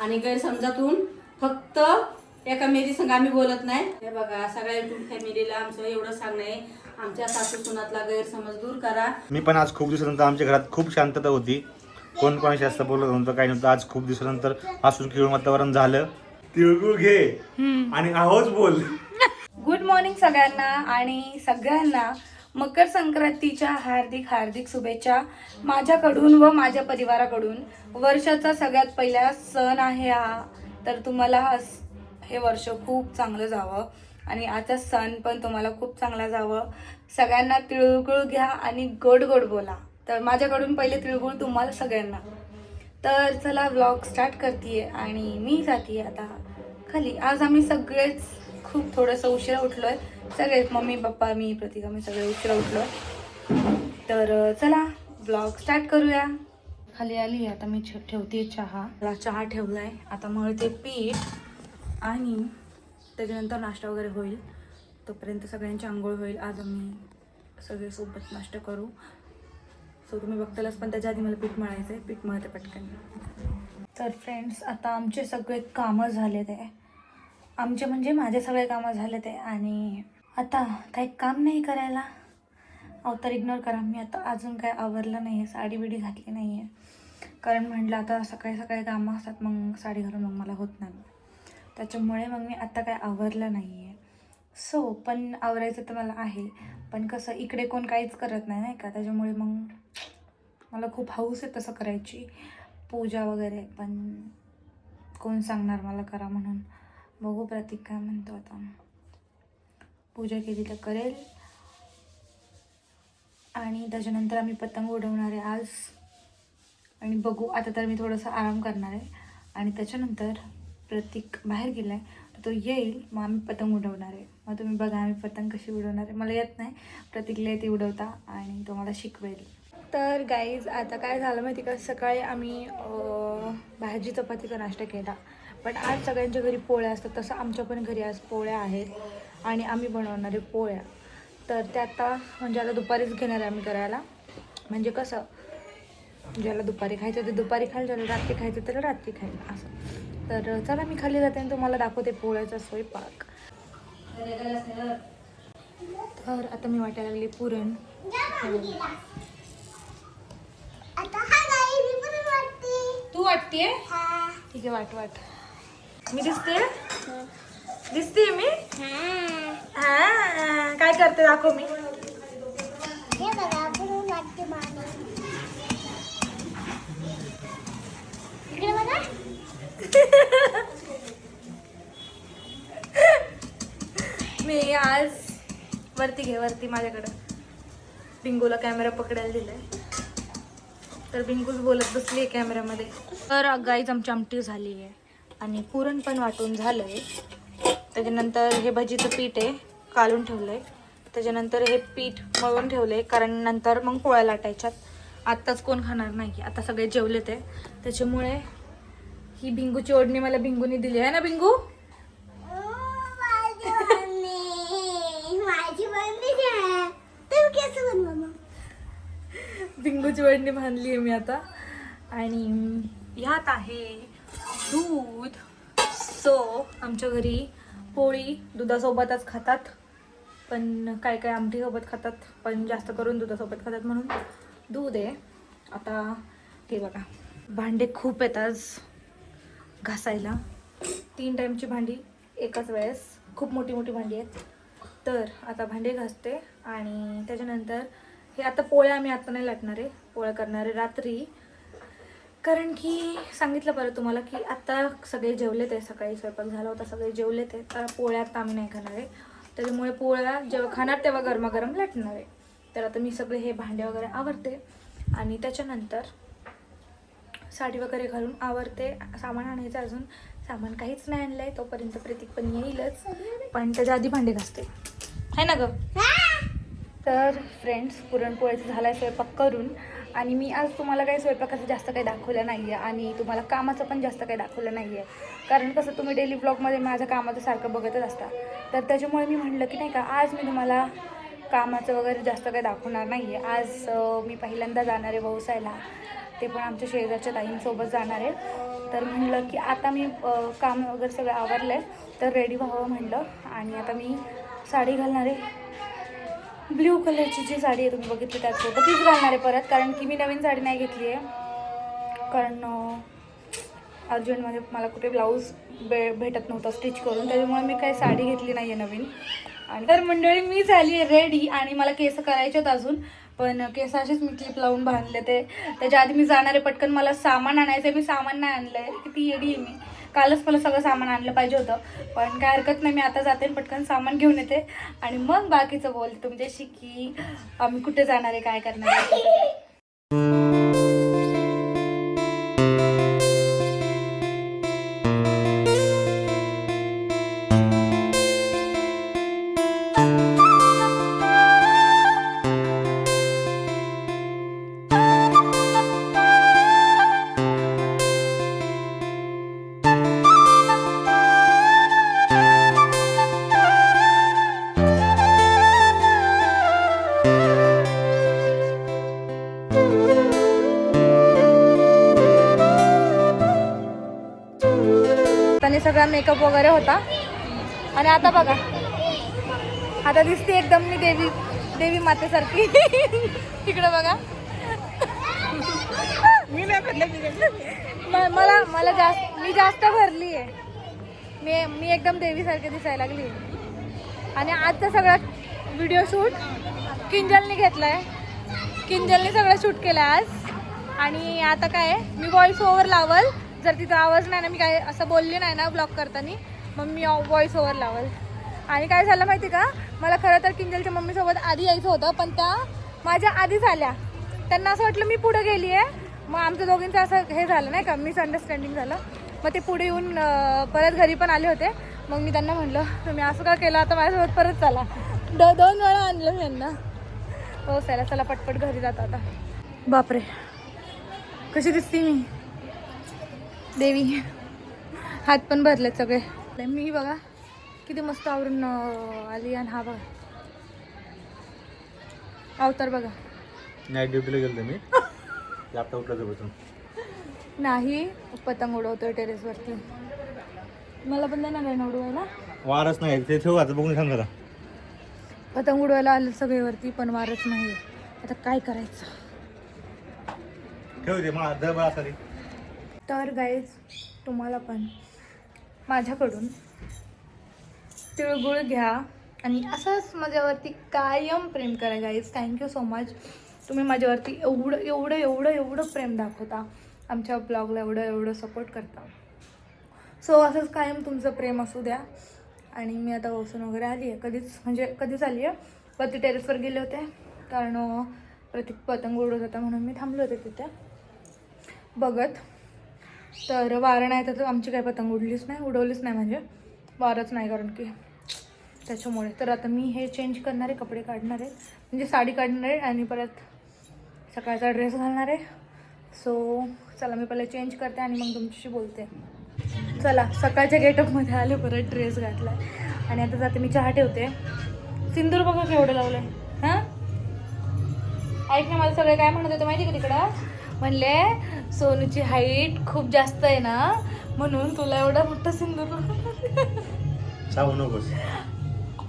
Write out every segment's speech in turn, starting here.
आणि गैरसमजातून फक्त एका मेरी संग आम्ही बोलत नाही. हे बघा सगळ्या युट्यूब फॅमिलीला आमचं एवढं सांगणं आहे. आमच्या सासू सुनातला गैरसमज दूर करा. मी पण आज खूप दिवसानंतर आमच्या घरात खूप शांतता होती. कोण कोणाशी जास्त बोलत नव्हतं काही नव्हतं. आज खूप दिवसानंतर हसून खेळून वातावरण झालं. तिळगुळ घे. आणि आहोच बोल. गुड मॉर्निंग सगळ्यांना आणि सगळ्यांना. मकर संक्रांतीच्या हार्दिक हार्दिक शुभेच्छा माझ्याकडून व माझ्या परिवाराकडून. वर्षाचा सगळ्यात पहिला सण आहे हा. तर तुम्हाला हा हे वर्ष खूप चांगलं जावं आणि आजचा सण पण तुम्हाला खूप चांगला जावं. सगळ्यांना तिळगुळ घ्या आणि गोड गोड बोला. तर माझ्याकडून पहिले तिळगुळ तुम्हाला सगळ्यांना. तर चला व्लॉग स्टार्ट करते आणि मी जाते आता खाली. आज आम्ही सगळेच खूप थोडंसं उशिरा आहे सगळेच मम्मी पप्पा मी प्रतिका मी सगळे उशिरा उठलो. तर चला ब्लॉग स्टार्ट करूया. खाली आली आता मी ठेवते चहा. मला चहा ठेवलाय. आता मळते पीठ आणि त्याच्यानंतर नाश्ता वगैरे होईल. तोपर्यंत सगळ्यांची आंघोळ होईल. आज आम्ही सगळे सोबत नाश्ता करू. सो तुम्ही बघतालच पण त्याच्या आधी मला पीठ मळायचं आहे पीठ मळते पटकन. तर फ्रेंड्स आता आमचे सगळे कामं झाले ते आमचे म्हणजे माझे सगळे कामं झाले ते आणि आता काही काम नाही करायला. अहो तर इग्नोर करा. मी आता अजून काय आवरलं नाही आहे साडी बिडी घातली नाही आहे कारण म्हटलं आता सकाळी सकाळी कामं असतात मग साडी घालून मग मला होत नाही. त्याच्यामुळे मग मी आता काय आवरलं नाही आहे सो पण आवरायचं तर मला आहे. पण कसं इकडे कोण काहीच करत नाही नाही का? त्याच्यामुळे मग मला खूप हौस आहे तसं करायची. पूजा वगैरे पण कोण सांगणार मला करा म्हणून. बघू प्रतीक काय म्हणतो आता. पूजा केली तर करेल. आणि त्याच्यानंतर आम्ही पतंग उडवणार आहे आज. आणि बघू आता तर मी थोडंसं आराम करणार आहे. आणि त्याच्यानंतर प्रतीक बाहेर गेला आहे तर तो येईल मग आम्ही पतंग उडवणार आहे. मग तुम्ही बघा आम्ही पतंग कशी उडवणार आहे. मला येत नाही. प्रतीकला येते उडवता आणि तो मला शिकवेल. तर गाईज आता काय झालं माहिती का? सकाळी आम्ही भाजी चपातीचा नाश्ता केला. पण आज सगळ्यांच्या घरी पोळ्या असतात तसं आमच्या पण घरी आज पोळ्या आहेत. आणि आम्ही बनवणार पोळ्या. तर ते आता म्हणजे आता दुपारीच घेणार आहे आम्ही करायला. म्हणजे कसं ज्याला दुपारी खायचं ते दुपारी खायला ज्याला रात्री खायचं त्याला रात्री खायला असं. तर चला मी खाली जाते आणि तुम्हाला दाखवते पोळ्याचा स्वयंपाक. तर आता मी वाटायला लागली पुरण. तू वाटते ठीक आहे वाट वाट. मी दिसते दिसते मी? हा काय करते दाखव मी. मी आज वरती घे वरती माझ्याकडं. बिंगूला कॅमेरा पकडायला दिलाय. तर बिंगूच बोलत बसली आहे कॅमेऱ्यामध्ये तर गाईच आमची आमटी झाली आहे आणि पुरण पण वाटून झालं आहे त्याच्यानंतर हे भजीचं पीठ आहे कालून ठेवलं आहे त्याच्यानंतर हे पीठ मळून ठेवलं आहे कारण नंतर मग पोळ्या लाटायच्यात. आत्ताच कोण खाणार नाही आता सगळे जेवले ते त्याच्यामुळे ही भिंगूची ओढणी मला भिंगूनी दिली आहे ना भिंगू भिंगूची ओढणी बांधली आहे मी आता. आणि ह्यात आहे दूध. सो आमच्या घरी पोळी दुधासोबतच खातात पण काय काय आमटीसोबत खातात पण जास्त करून दुधासोबत खातात म्हणून दूध आहे. आता हे बघा भांडे खूप आहेत आज घासायला. तीन टाईमची भांडी एकाच वेळेस खूप मोठी मोठी भांडी आहेत. तर आता भांडे घासते आणि त्याच्यानंतर हे आता पोळ्या आम्ही आता नाही लाटणार आहे. पोळ्या करणारे रात्री. कारण की सांगितलं बरं तुम्हाला की आता सगळे जेवलेत आहे सकाळी स्वयंपाक झाला होता सगळे जेवलेत आहे तर पोळ्या आता आम्ही नाही खाणार आहे. त्याच्यामुळे पोळ्या जेव्हा खाणार तेव्हा गरमागरम लाटणार आहे. तर आता मी सगळे हे भांडे वगैरे आवरते आणि त्याच्यानंतर साडी वगैरे घालून आवरते. सामान आणायचं अजून. सामान काहीच नाही आणलं आहे तोपर्यंत प्रतीक पण येईलच. पण त्याच्या आधी भांडे घासते. आहे ना ग? तर फ्रेंड्स पुरणपोळ्याचं झाला आहे स्वयंपाक करून. आणि मी आज तुम्हाला काही स्वयंपाकाचं जास्त काही दाखवलं नाही आहे आणि तुम्हाला कामाचं पण जास्त काही दाखवलं नाही आहे कारण कसं तुम्ही डेली ब्लॉगमध्ये माझं कामाचं सारखं बघतच असता. तर त्याच्यामुळे मी म्हटलं की नाही का आज मी तुम्हाला कामाचं वगैरे जास्त काही दाखवणार नाही आहे आज मी पहिल्यांदा जाणार आहे व्यवसायाला. ते पण आमच्या शेजारच्या ताईंसोबत जाणार आहे. तर म्हणलं की आता मी काम वगैरे सगळं आवरलं आहे तर रेडी व्हावं म्हणलं. आणि आता मी साडी घालणार आहे. ब्ल्यू कलरची जी साडी आहे तुम्ही बघितली त्याचसोबत तीच घालणार आहे परत कारण की मी नवीन साडी नाही घेतली आहे. कारण अर्जंटमध्ये मला कुठे ब्लाऊज भे भेटत नव्हता स्टिच करून त्याच्यामुळे मी काही साडी घेतली नाही आहे नवीन. आणि तर मंडळी मी झाली आहे रेडी आणि मला केस करायचे आहेत अजून पण केस असेच मी क्लिप लावून बांधले ते. त्याच्या आधी मी जाणार आहे पटकन मला सामान आणायचं आहे मी सामान नाही आणलं आहे किती येडी आहे मी. कालच मला सगळं सामान आणलं पाहिजे होतं. पण काय हरकत नाही मी आता जाते पटकन सामान घेऊन येते. आणि मग बाकीचं बोलते. तुमच्याशी की आम्ही कुठे जाणार आहे काय करणार आहे. मेकअप वगैरे होता. आणि आता बघा. आता दिसते एकदम मी देवी देवी मातेसारखी. तिकडं बघा. मी मला मला जास्त मी जास्त भरली आहे मी मी एकदम देवीसारखी दिसायला लागली आणि आजचा सगळा व्हिडिओ शूट किंजलने घेतलाय. किंजलने सगळं शूट केलं आज. आणि आता काय आहे, मी व्हॉइस ओव्हर लावल. जर तिचा आवाज नाही ना मी काय असं बोलले नाही ना ब्लॉग करताना मग मी व्हॉइस ओव्हर लावल. आणि काय झालं माहिती का? मला खरं तर किंजलच्या मम्मीसोबत आधी यायचं होतं पण त्या माझ्या आधीच आल्या त्यांना असं वाटलं मी पुढे गेली आहे मग आमच्या दोघींचं असं हे झालं नाही का मिसअंडरस्टँडिंग झालं. मग ते पुढे येऊन परत घरी पण आले होते. मग मी त्यांना म्हणलं तुम्ही असं का केलं? आता माझ्यासोबत परत चला. द दोन वेळा आणलं मी यांना. हो चला चला पटपट घरी जातो आता. बापरे. कशी दिसते मी? देवी. हात पण भरलेत सगळे. मी बघा किती मस्त आवरून आली आणि हा बघा. अवतार बघा. नाईट ड्युटीला गेलो मी. बसून नाही पतंग उडवतोय टेरेसवरती मला पण आहे ना उडवायला? वारच नाही ते ठेवू आता बघून सांग पतंग उडवायला आले सगळे वरती पण वारच नाही आता काय करायचं? ठेव ते मला दर तर गाईज तुम्हाला पण. माझ्याकडून तिळगुळ घ्या आणि असंच माझ्यावरती कायम प्रेम करा गाईज थँक्यू सो मच तुम्ही माझ्यावरती एवढं एवढं एवढं एवढं प्रेम दाखवता. आमच्या ब्लॉगला एवढं एवढं सपोर्ट करता. सो असंच कायम तुमचं प्रेम असू द्या. आणि मी आता वसून वगैरे आली आहे. कधीच म्हणजे कधीच आली आहे. वरती टेरेसवर गेले होते. कारण प्रतीक पतंग उडत होता म्हणून मी थांबले होते तिथे. बघत तर वारं नाही तर आमची काही पतंग उडलीच नाही उडवलीच नाही म्हणजे. वारच नाही कारण की त्याच्यामुळे. तर आता मी हे चेंज करणार आहे कपडे काढणार. आहे म्हणजे साडी काढणार आहे आणि परत सकाळचा ड्रेस घालणार. आहे सो चला मी पहिले चेंज करते आणि मग तुमच्याशी बोलते. चला सकाळच्या गेटअपमध्ये आले परत ड्रेस घातला आणि आता जाते मी चहा ठेवते. सिंदूर बघा केवढं लावलं आहे हां? ऐक ना मला सगळे काय म्हणत होते माहिती का तिकडं? म्हणले सोनूची हाईट खूप जास्त आहे ना म्हणून तुला एवढा मोठा सिंदूर. सांगू नकोस.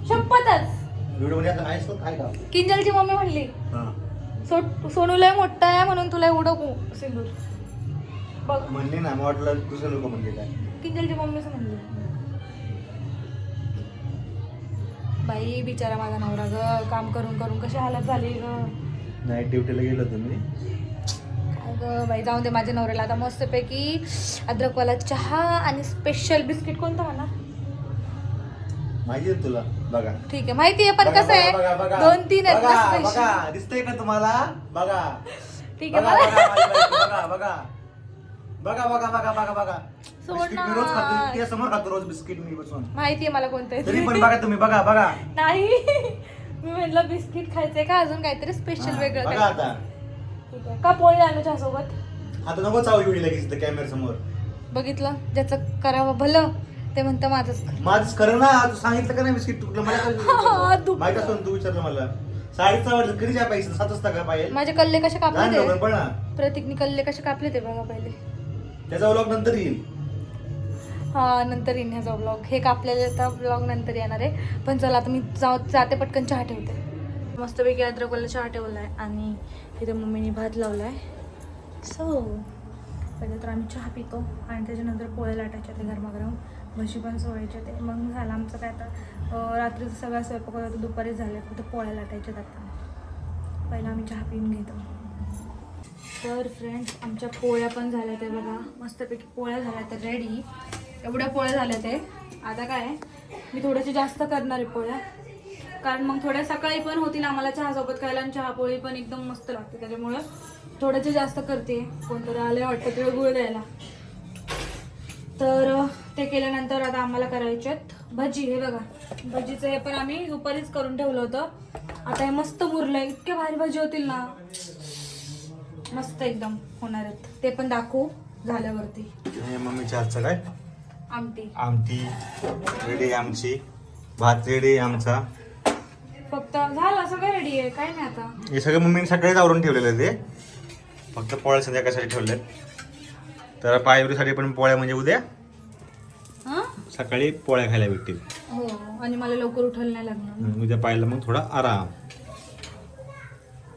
शपथच. किंजलची मम्मी म्हणली हा. सो सोनूला मोठा आहे म्हणून तुला एवढं सिंदूर. बघ. म्हणले ना मग वाटलं दुसरे लोक म्हणले काय? किंजलची मम्मीच म्हणली. बाई बिचारा माझा नवरा ग काम करून करून कशी हालत झाली ग. नाईट ड्युटीला गेलो होतो मी काय ग बाई जाऊन दे माझ्या नवऱ्याला. आता मस्तपैकी अद्रकवाला चहा आणि स्पेशल बिस्किट कोणतं म्हणा माहिती तुला? बघा. ठीक आहे माहिती आहे पण कसं आहे? दोन तीन आहेत ना स्पेशल दिसतंय का तुम्हाला? बघा. ठीक आहे बघा, मला बघा, बघा बघा. बघा बघा बघा बघा बघा. सोड बिस्किट ना. मी रोज खातो. त्या समोर खातो रोज बिस्किट मी बसून. माहिती आहे मला कोणतं आहे तरी ते. पण बघा तुम्ही बघा बघा. नाही. मी म्हटलं बिस्किट खायचंय का? अजून काहीतरी स्पेशल हा, वेगळं बघा काय आता. ठीक आहे. का पोळी आणू चहासोबत आता नको चावू व्हिडिओ लगेच कॅमेरा समोर. बघितलं? ज्याचं करावं भलं ते म्हणतं माझंच. कर. माझं खरं ना तू सांगितलं का नाही बिस्किट तुटलं? मला हा? दुखलं. माहीत असून तू विचारलं मला. साडेसहा वाजले कधी जा पाहिजे सात वाजता का पाहिजे माझे कल्ले कसे कापले लहान ते? लवकर पण ना. प्रतीकनी कल्ले कसे कापले ते बघा पहिले. त्याचा व्लॉग नंतर येईल. हा नंतर येईन ह्याचा ब्लॉग हे कापलेला ब्लॉग नंतर येणार आहे. पण चला आता मी जाऊ जाते पटकन चहा ठेवते. मस्तपैकी अद्रकोला चहा ठेवला आहे आणि इथे मम्मीने भात लावला आहे सो पहिले तर आम्ही चहा पितो आणि त्याच्यानंतर पोळ्या लाटायच्या ते गरमागरम. म्हशी पण सोडायच्या ते. मग झालं आमचं काय आता रात्रीचं सगळा स्वयंपाक होता दुपारी झाले. फक्त पोळ्या लाटायच्यात आता. पहिला आम्ही चहा पिऊन घेतो. तर फ्रेंड्स आमच्या पोळ्या पण झाल्या त्या बघा. मस्तपैकी पोळ्या झाल्या तर रेडी एवढ्या पोळ्या झाल्या ते आता काय मी थोड्याशा जास्त करणार आहे पोळ्या. कारण मग थोड्या सकाळी पण होतील आम्हाला चहासोबत खायला आणि चहा पोळी पण एकदम मस्त लागते त्याच्यामुळं थोड्याचे जास्त करते. कोणतरी आले वाटतं ते गुळ द्यायला. तर ते केल्यानंतर आता आम्हाला करायचे आहेत भजी हे बघा. भजीचं हे पण आम्ही दुपारीच करून ठेवलं होतं. आता हे मस्त मुरलंय. इतके भारी भजी होतील ना. मस्त एकदम होणार आहेत. ते पण दाखवू झाल्यावरती. मम्मीच्या काय? आमटी. आमटी. रेडी आहे आमची. भात रेडी आहे आमचा. फक्त झालं सगळं रेडी आहे. काय नाही आता. हे सगळं मम्मीने सकाळीच आवरून ठेवलेलं आहे ते फक्त पोळ्या संध्याकाळसाठी ठेवले तर पायवरीसाठी पण पोळ्या म्हणजे उद्या हा? सकाळी पोळ्या खायला भेटतील. हो आणि मला लवकर उठायला नाही लागणार. हम्म, उद्या पाहायला मग थोडा आराम.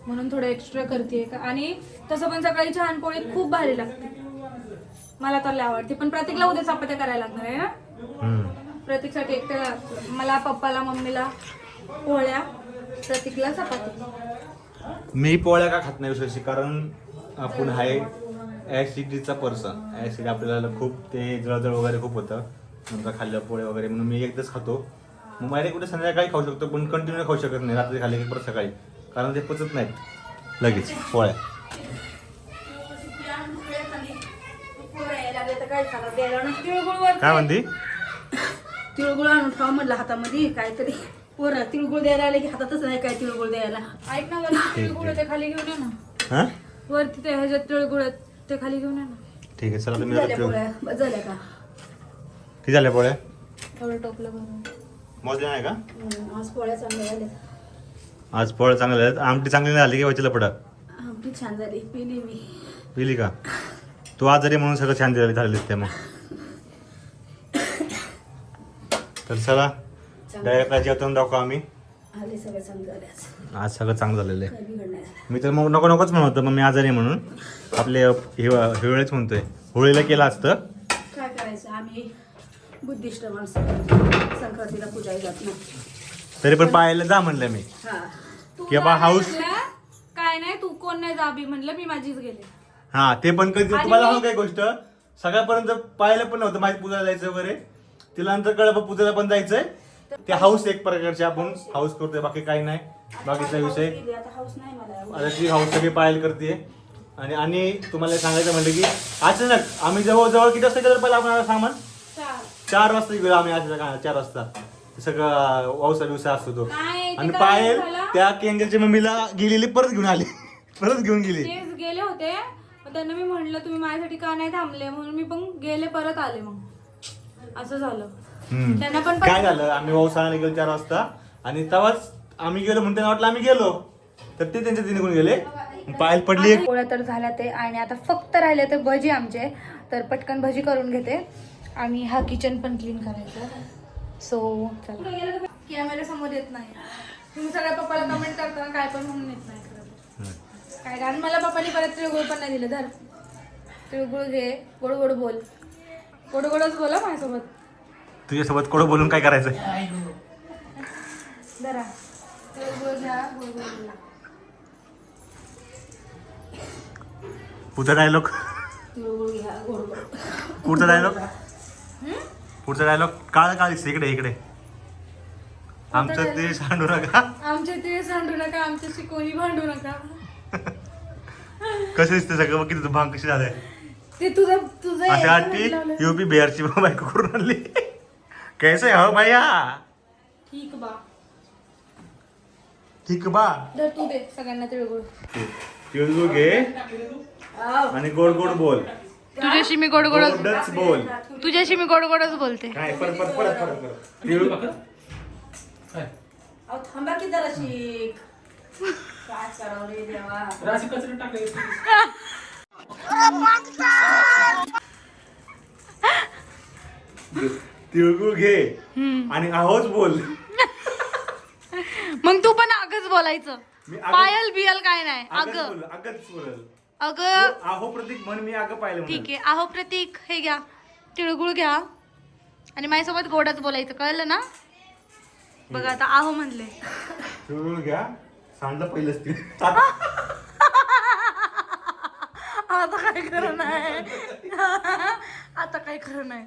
म्हणून थोडं एक्स्ट्रा करते आणि तसं पण सकाळी छान पोळी खूप भारी लागते. मला तर लय आवडते. पण प्रत्येकला उद्या चपात्या करायला लागणार आहे ना? हम्म. प्रत्येकसाठी एकट्याला मला पप्पाला मम्मीला. पोळ्या चपाती. मी पोळ्या का खात नाही विशेष कारण आपण हाय ऍसिडचा पर्सन ऍसिड आपल्याला खूप ते जळजळ वगैरे खूप होतं. नंतर खाल्ल्या पोळ्या वगैरे म्हणून मी एकदाच खातो. मग माझ्या कुठे संध्याकाळी खाऊ शकतो पण कंटिन्यू खाऊ शकत नाही रात्री खाल्ले की परत सकाळी. कारण ते पचत नाहीत. लगेच पोळ्या. काय म्हणते? तिळगुळ आणून ठेवा म्हणलं हातामध्ये काहीतरी. पोरं तिळगुळ द्यायला आले की हातातच नाही काय तिळगुळ द्यायला? ऐक ना वरती तिळगुळ ते खाली घेऊन ये ना. हां? वरती ते ह्याच्यात तिळगुळ आहेत, ते खाली घेऊन ये ना. ठीक आहे चला तुम्ही झाल्या पोळ्या? बस झाल्या का? किती झाल्या पोळ्या? टोपलं मोजल्या नाही का? हम्म, आज पोळ्या चांगल्या झाल्या. आज पोळ्या चांगल्या झाल्यात आमटी चांगली नाही झाली की व्हायची लपडा आमटी छान झाली पिली मी. पिली का? तू आजारी म्हणून सगळं छान झाले झालेले ते मग. तर चला. डायरेक्ट जेवताना दाखवू आम्ही. आले सगळं चांगलं झाले. आज आज सगळं चांगलं झालेलं आहे. काही बिघड नाही झालं. मी तर मग नको नकोच म्हणत होतं मग मी आजारी आहे म्हणून. आपले हिवा हिवाळीच म्हणतोय. होळीला केलं असतं. काय करायचं? आम्ही बुद्धिस्ट माणसं. संक्रांतीला पूजाही जात नाही. तरी पण पाहायला जा म्हणलं मी. हा. तू किंवा जा हाऊस- काय नाही तू कोण नाही जाबी म्हणलं मी माझीच गेले. हा ते पण कधी तुम्हाला सांगू काय गोष्ट? सगळ्यापर्यंत पाहिलं पण नव्हतं माझी पूजा जायचं वगैरे. तिला नंतर कळलं बा पूजेला पण जायचंय. ते हाऊस एक प्रकारचे आपण हाऊस करतोय बाकी काही नाही. बाकीचा विषय. आता ती हाऊस सगळी पायल करते आणि आणि तुम्हाला सांगायचं म्हणलं की अचानक आम्ही जवळजवळ किती वाजता गेलो पहिला आपण सामान? चार वाजता गेलो आम्ही आज चार वाजता. सगळं वावसा बिवसा असतो तो. आणि पायल? त्या केंगलच्या मम्मीला गेलेली परत घेऊन आली. परत घेऊन गेली. गेले होते. त्यांना मी म्हणलं तुम्ही माझ्यासाठी का नाही थांबले? म्हणून मी पण गेले परत आले मग. असं झालं. त्यांना पण काय झालं? आम्ही पावसाळ्याने गेलो चार वाजता. आणि तेव्हाच आम्ही गेलो म्हणून त्यांना वाटलं आम्ही गेलो. तर ते त्यांच्या तिने गेले. पायल पडली एक. पोळ्या तर झाल्या ते. आणि आता फक्त राहिले ते भजी आमचे. तर पटकन भजी करून घेते. आणि हा किचन पण क्लीन करायचा. सो चला. कॅमेरा समोर येत नाही. तुम्ही सगळ्या पप्पाला कमेंट करता काय पण म्हणून येत नाही. काय कारण मला पप्पानी परत तिळगुळ पण नाही दिले. धर. तिळगुळ घे. गोड गोड बोल. गोड गोडच बोला माझ्यासोबत. तुझ्यासोबत कोण बोलून काय करायचं पुढचा डायलॉग पुढचा डायलॉग पुढचा डायलॉग काळ काळ दिसते इकडे इकडे. आमचं ते सांडू नका. आमचे ते सांडू नका आमच्याशी कोणी भांडू नका. कसं दिसतं सगळं? बघ किती भांग कशी झालंय. ते तुझं तुझं. युपी बिहारची बायको करून आणली. कैसे हो भैया? ठीक बा. ठीक बा? धर तू दे सगळ्यांना तिळगुळ तिळगुळ घे. आणि गोड गोड बोल. तुझ्याशी मी गोड गोडच बोल. तुझ्याशी मी गोड गोडच बोलते. काय परत परत परत परत परत. तिळगुळ अहो थांबा की जरा शिक. काय करावं रे देवा राशी कचरा टाकायचं तिळगुळ घे आणि आहोच बोल. मग तू पण अगच बोलायचं. मी पायल बियल काय नाही. अग बोल अगच बोल. अग. आहो प्रतीक म्हण मी अगं पाहिलं ठीक म्हणून. आहे. आहो प्रतीक हे घ्या. तिळगुळ घ्या. आणि माझ्यासोबत गोडाच बोलायचं. कळलं ना? बघा आता आहो म्हणले. तिळगुळ घ्या. सांडलं पहिलंच ते. आता काय खरं नाही. आता काय खरं नाही.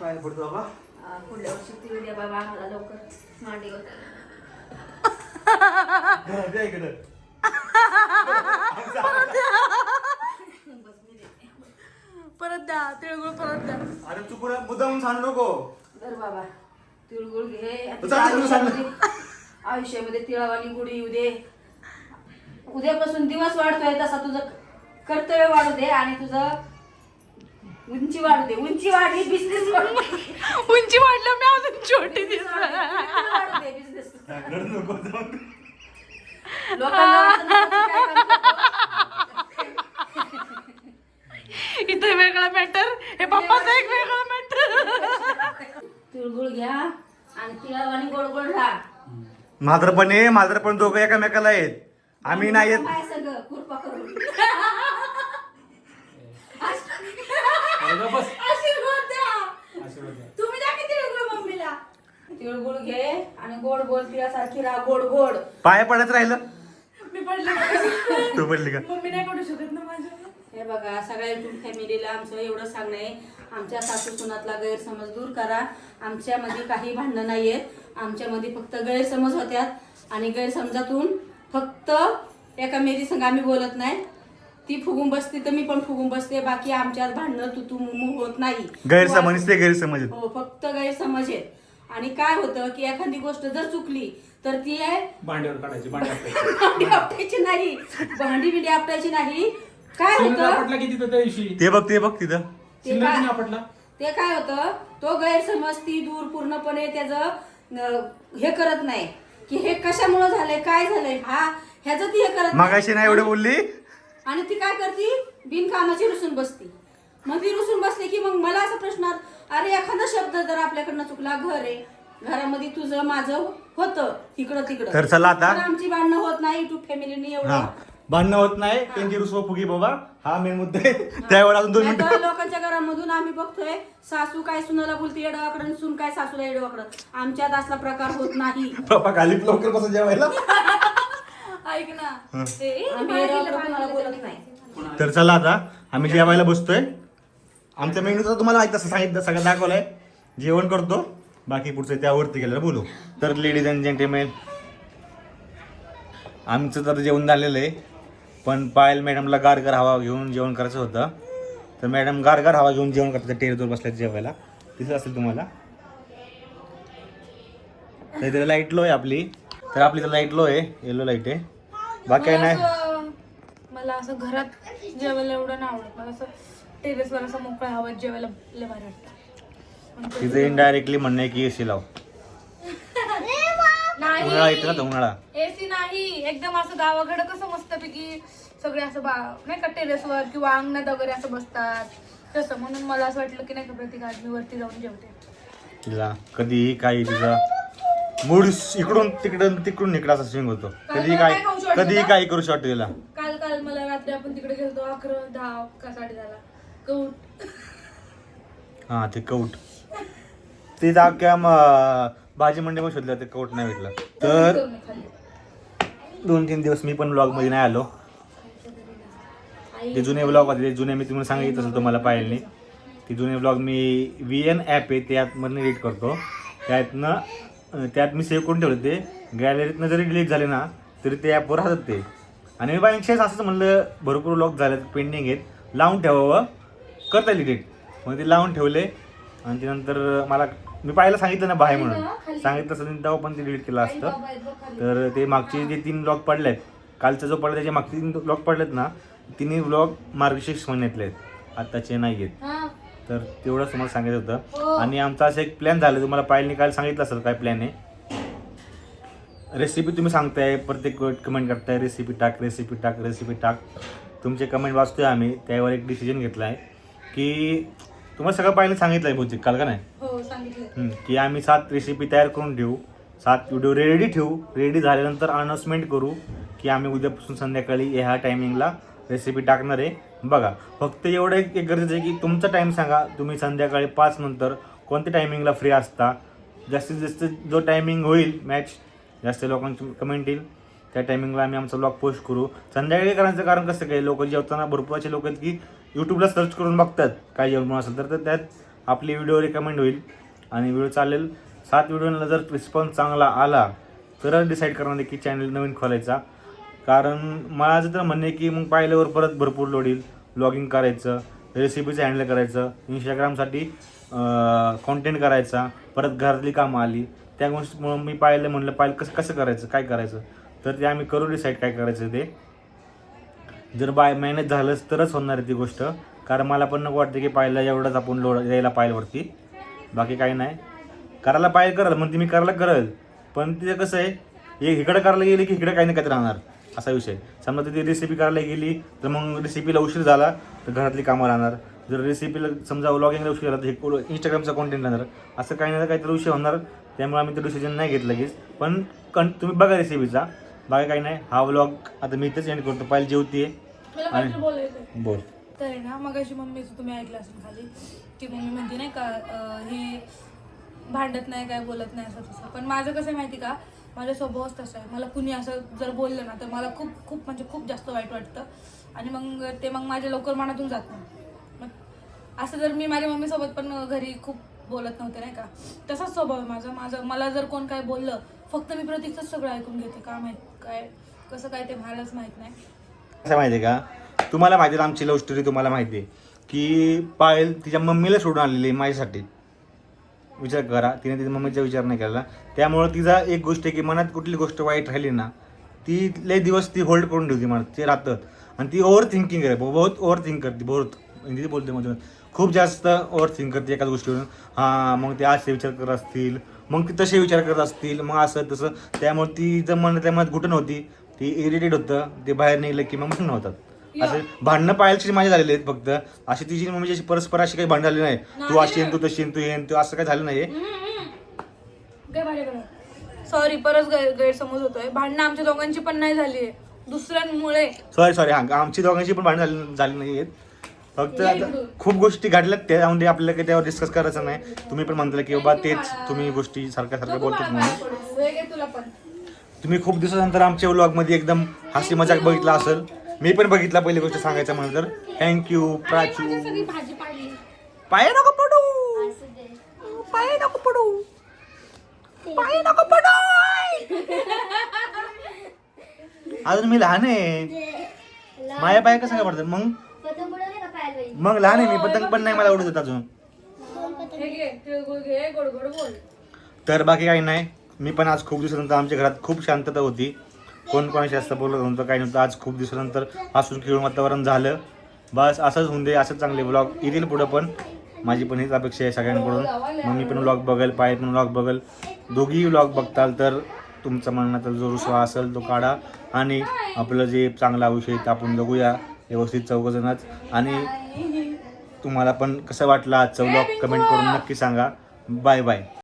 काय पडतो बाबा. आ, पुढल्या वर्षी तिळ द्या बाबा आम्हाला लवकर परत द्या. तिळगुळ परत द्या. अरे तू पुढे मुद्दाम सांडू नको. धर बाबा तिळगुळ घे. चालेल. आयुष्यामध्ये आयुष्यामध्ये तिळावानी गुढी येऊ दे. उद्यापासून दिवस वाढतोय तसा तुझं कर्तव्य वाढू दे आणि तुझं उंची वाढू दे उंची वाढली बिझनेस उंची वाढलं मी अजून छोटी दिसत वाढू दे बिझनेस रडू नको जाऊन. लोकांना वाटतं ना की काय काम करतो. इथे वेगळा मॅटर हे पप्पाचं एक वेगळं मॅटर तिळगुळ घ्या आणि तिळावानी गोड गोड राहा. म्हातारपणे म्हातारपण दोघं एकामेकाला आहेत. आम्ही नाही येत. काय सगळं कुरपा करून. आशीर्वाद द्या. तुम्ही द्या की तिळगुळ मम्मीला? तिळगुळ घे आणि गोड बोल तिळासारखी राहा गोड गोड पाया पडत राहिलं. मी पडले तू पडली का? मम्मी नाही पडू शकत ना माझ्या. हे बघा सगळ्या युट्यूब फॅमिलीला आमचं एवढं सांगणं आहे. आमच्या सासू सुनातला गैरसमज दूर करा. आमच्यामध्ये काही भांडणं नाही आहेत आमच्यामध्ये फक्त गैरसमज होत्यात. आणि गैरसमजातून फक्त एका मेरी संग आम्ही बोलत नाही. ती फुगून बसते तर मी पण फुगून बसते. बाकी आमच्यात भांडणं तू तू मुमू होत नाही. गैरसमज ते गैरसमज आहेत. हो फक्त गैरसमज आहेत. आणि काय होतं की एखादी गोष्ट जर चुकली तर ती आहे भांड्यावर काढायची भांड्यावर भांडी आपटायची नाही. भांडी बिंडी आपटायची नाही. काय होतं? आपटला किती त्या दिवशी ते बघ ते बघ तिथं. ते काय आपटला? ते काय होतं? तो गैरसमज ती दूर पूर्णपणे त्याचं हे करत नाही. की हे कशामुळे झालंय? काय झालंय? हा ह्याचं ती हे करत मागाशी नाही एवढं बोलली? आणि ती काय करती? बिनकामाची रुसून बसती. मग ती रुसून बसली की मग मला असा प्रश्न अरे एखादा शब्द जर आपल्याकडनं चुकला घर आहे. घरामध्ये तुझं माझं होतं इकडं तिकडं. तर चला आता. तर आमची भांडणं होत नाही युट्यूब फॅमिलीने हा. एवढं भांडणं होत नाही त्यांची रुसवा फुगी बाबा. हा मेन मुद्दा आहे. अजून दोन नाहीतर लोकांच्या घरामधून आम्ही बघतोय सासू काय सुनाला बोलते येडवाकडं सून काय सासूला येडवाकडं. आमच्यात असला प्रकार होत नाही. बाबा खाली लवकर बसून जेवायला. ऐक ना. आम्ही येडवाकडं कुणाला बोलत नाही. तर चला आता आम्ही जेवायला बसतोय. आमच्या मेन्यूचं तुम्हाला माहीत असं सांगितलं सगळं दाखवलंय. जेवण करतो बाकी पुढचं त्यावरती गेल्यावर बोलू. तर लेडीज अँड जेंटलमेन आमचं तर जेवण झालेलं आहे. पण पायल मॅडमला गारगार हवा घेऊन जेवण करायचं होतं. तर मॅडम गारगार हवा घेऊन जेवण करतात टेरेसवर बसल्यात जेवायला. तिथं असेल तुम्हाला? तर इथे लाइट लो आहे आपली. तर आपली तर लाइट लो आहे येलो लाइट आहे. बाकी नाही? मला असं घरात जेवायला एवढं नाही आवडत. मला असं टेरेसवर असं मोकळ्या हवात जेवायला लय भारी वाटतं. तिचं इनडायरेक्टली म्हणणं आहे की एसी लाव. उन्हाळा येतो ना तो उन्हाळा. एसी नाही. एकदम असं गावाकडे कसं मस्तपैकी सगळे असं बा नाही का टेरेसवर किंवा अंगणात वगैरे असं बसतात. तसं. म्हणून मला असं वाटलं की नाही का प्रत्येक आज मी वरती जाऊन जेवते. तिला कधीही काही तिचा मूड इकडून तिकडून तिकडून इकडं असा स्विंग होतो. कधीही काय काय खाऊशी वाटतं कधीही का? काही करू शकतो तिला काल काल मला रात्री आपण तिकडे गेलो अकरा दहा का साडे दहाला. कौट हा ते कौट. ते म- भाजी मंडी मग शोधलं ते कौट नाही भेटलं. तर करून खाल्ली दोन तीन दिवस मी पण ब्लॉगमध्ये नाही आलो. ते जुने ब्लॉग होते ते जुने मी तुम्हाला सांगितलं असेल तुम्हाला पाहिजे ती जुने ब्लॉग मी व्ही एन ॲप आहे त्यातमधनं एडिट करतो. त्यातनं त्यात मी सेव्ह करून ठेवले ते. गॅलरीतनं जरी डिलीट झाले ना तरी ते ॲपवर राहतात ते. आणि मी बाईंशी असंच म्हणलं भरपूर ब्लॉग झालेत पेंडिंग आहेत. लावून ठेवावं. करता एडिट मग ते लावून ठेवले. आणि त्यानंतर मला मी पाहायला सांगितलं ना बाहेर म्हणून. सांगितलं असतं तेव्हा पण ते डिलीट केलं असतं. तर ते मागचे जे तीन ब्लॉग पडलेत कालचा जो पडला त्याचे मागचे तीन ब्लॉग पडलेत ना तिन्ही ब्लॉग मार्गशीर्ष महिन्यातले आहेत. आत्ताचे नाही आहेत तर तेवढंच तुम्हाला सांगायचं होतं. आणि आमचा असं एक प्लॅन झालं. तुम्हाला पाहिजे काल सांगितलं असेल काय प्लॅन आहे? रेसिपी तुम्ही सांगताय प्रत्येक कमेंट करताय. रेसिपी टाक रेसिपी टाक रेसिपी टाक. तुमचे कमेंट वाचतोय आम्ही. त्यावर एक डिसिजन घेतला आहे की तुम्हाला सगळं पाहिलं सांगितलंय बहुतेक. काल का नाही? हो सांगितलं की आम्ही सात रेसिपी तयार करून ठेवू. सात व्हिडिओ रेडी ठेवू. रेडी झाल्यानंतर अनाऊन्समेंट करू की आम्ही उद्यापासून संध्याकाळी ह्या टायमिंगला रेसिपी टाकणार आहे. बघा फक्त एवढं एक गरजेचं आहे की तुमचा टाईम सांगा. तुम्ही संध्याकाळी पाच नंतर कोणत्या टायमिंगला फ्री असता? जास्तीत जास्त जो टायमिंग होईल मॅच जास्त लोकांची कमेंट येईल. त्या टायमिंगला आम्ही आमचा ब्लॉग पोस्ट करू. संध्याकाळी करायचं कारण कसं काय लोक जेवताना भरपूर असे लोक आहेत की यूट्यूबला सर्च करून बघतात. काय जेवण असेल तर तर त्यात आपली व्हिडिओ रिकमेंड होईल. आणि व्हिडिओ चालेल. सात व्हिडिओला जर रिस्पॉन्स चांगला आला तरच डिसाईड करणार आहे की चॅनल नवीन खोलायचा. कारण माझं तर म्हणणं आहे की मग पाहिल्यावर परत भरपूर लोड येईल. ब्लॉगिंग करायचं रेसिपीचं हँडल करायचं इंस्टाग्रामसाठी कॉन्टेंट करायचा परत घरातली कामं आली. त्या गोष्टीमुळं मी पाहिलं म्हणलं पाहिलं कसं कसं करायचं काय करायचं? तर ते आम्ही करू डिसाईड काय करायचं ते. जर बाय मॅनेज झालंच तरच होणार आहे ती गोष्ट. कारण मला पण नको वाटतं की पाहिलं एवढंच आपण लोड यायला पाहिल्यावरती बाकी काही नाही. करायला पाहिजे करल म्हणते मी करायला करल. पण तिचं कसं आहे एक इकडं करायला गेली की इकडं काही नाही काहीतरी राहणार. असा विषय. समजा ती रेसिपी करायला गेली तर मग रेसिपीला उशीर झाला तर घरातली कामं राहणार. जर रेसिपीला समजा व्लॉगिंगला उशीर झाला तर हे इंस्टाग्रामचा कॉन्टेंट राहणार. असं काही ना काहीतरी विषय होणार. त्यामुळे आम्ही ते डिसिजन नाही घेतलं लगेच. पण कं तुम्ही बघा रेसिपीचा बाकी काही नाही हा व्लॉग आता मी इथंच एंड करतो. पाहिजे जेवतीये. मला आणि- बोल. तर आहे ना मग अशी मम्मीचं तुम्ही ऐकलं असेल खाली की मम्मी म्हणते नाही का हे भांडत नाही काय बोलत नाही असं तसं. पण माझं कसं माहिती का माझा स्वभावच तसा आहे. मला कुणी असं जर बोललं ना तर मला खूप खूप म्हणजे खूप जास्त वाईट वाटतं. आणि मग ते मग माझ्या लवकर मनातून जात नाही. मग असं जर मी माझ्या मम्मीसोबत पण घरी खूप बोलत नव्हते नाही का? तसाच स्वभाव आहे माझा. माझं मला जर कोण काय बोललं फक्त मी प्रतीकच सगळं ऐकून घेते. का माहीत काय कसं काय ते मलाच माहीत नाही. कसं माहिती आहे का? तुम्हाला माहिती आहे आमची लव्ह स्टोरी तुम्हाला माहिती आहे की पायल तिच्या मम्मीला सोडून आलेली आहे माझ्यासाठी. विचार करा. तिने तिच्या मम्मीचा विचार नाही केला. त्यामुळं तिचा एक गोष्ट आहे की मनात कुठली गोष्ट वाईट राहिली ना ती लय दिवस ती होल्ड करून ठेवते मनात. ते राहतात आणि ती ओव्हर थिंकिंग आहे. बहुत ओव्हर थिंक करते बहुत. म्हणजे हिंदी बोलते मधून. खूप जास्त ओव्हर थिंक करते एकाच गोष्टीवरून. हां मग ते असे विचार करत असतील. मग ती तसे विचार करत असतील. मग असं तसं. त्यामुळे तिचं मन त्या मनात घुटण होती. ती इरिटेट होतं. ते बाहेर निघलं की मग म्हणून होतात. असे भांडणं पाहायची माझे झालेले आहेत फक्त. अशी तिची मम्मीची अशी परस्पर अशी काही भांडण झाली नाही. तू अशी येईन, तू तशी येईन, तू येईन तू असं काही झालं नाही काय माझ्याकडे सॉरी परत गै- गैरसमज होतोय. भांडणं आमच्या दोघांची पण नाही झाली दुसऱ्यांमुळे. सॉरी सॉरी हा आमची दोघांची पण भांडण झाली झाली नाही फक्त आता खूप गोष्टी घडल्यात त्यामध्ये आपल्याला काही त्यावर डिस्कस करायचं नाही. तुम्ही पण म्हणता की बाबा तेच तुम्ही गोष्टी सारख्या सारख्या बोलतात म्हणून. तुला पण. तुम्ही खूप दिवसानंतर आमच्या व्लॉगमध्ये एकदम हसी मजाक बघितला असेल. मी पण बघितला पहिली गोष्ट सांगायचं म्हणून तर. Thank you Prachu. भाजी पाडली पाय नको पडू. पाय नको पडू. पाय नको पडू. अजून मी लहान आहे. माझ्या पाय कसं काय पडतात? मग? पतंग उडवले का पायाला बाई? मग लहान आहे मी. पतंग पण नाही मला उडत अजून. हे तर बाकी काही नाही. मी पण आज खूप दिवसानंतर आमच्या घरात खूप शांतता होती. कोण कोणाशी जास्त बोलत नव्हतं काही नव्हतं. आज खूप दिवसानंतर हसून खेळून वातावरण झालं. बस असंच होऊन दे असंच चांगले ब्लॉग येतील पुढं पण. माझी पण हीच अपेक्षा आहे सगळ्यांकडून. मग मी पण ब्लॉग बघेल पाय पण ब्लॉग बघेल. दोघी ब्लॉग बघताल तर तुमचा मनाचा जो रुसवा असेल तो काढा. आणि आपलं जे चांगला विषय आहे ते आपण बघूया. व्यवस्थित चौघजणच. आणि तुम्हाला पण कसं वाटलं आजचा ब्लॉग कमेंट करून नक्की सांगा. Bye bye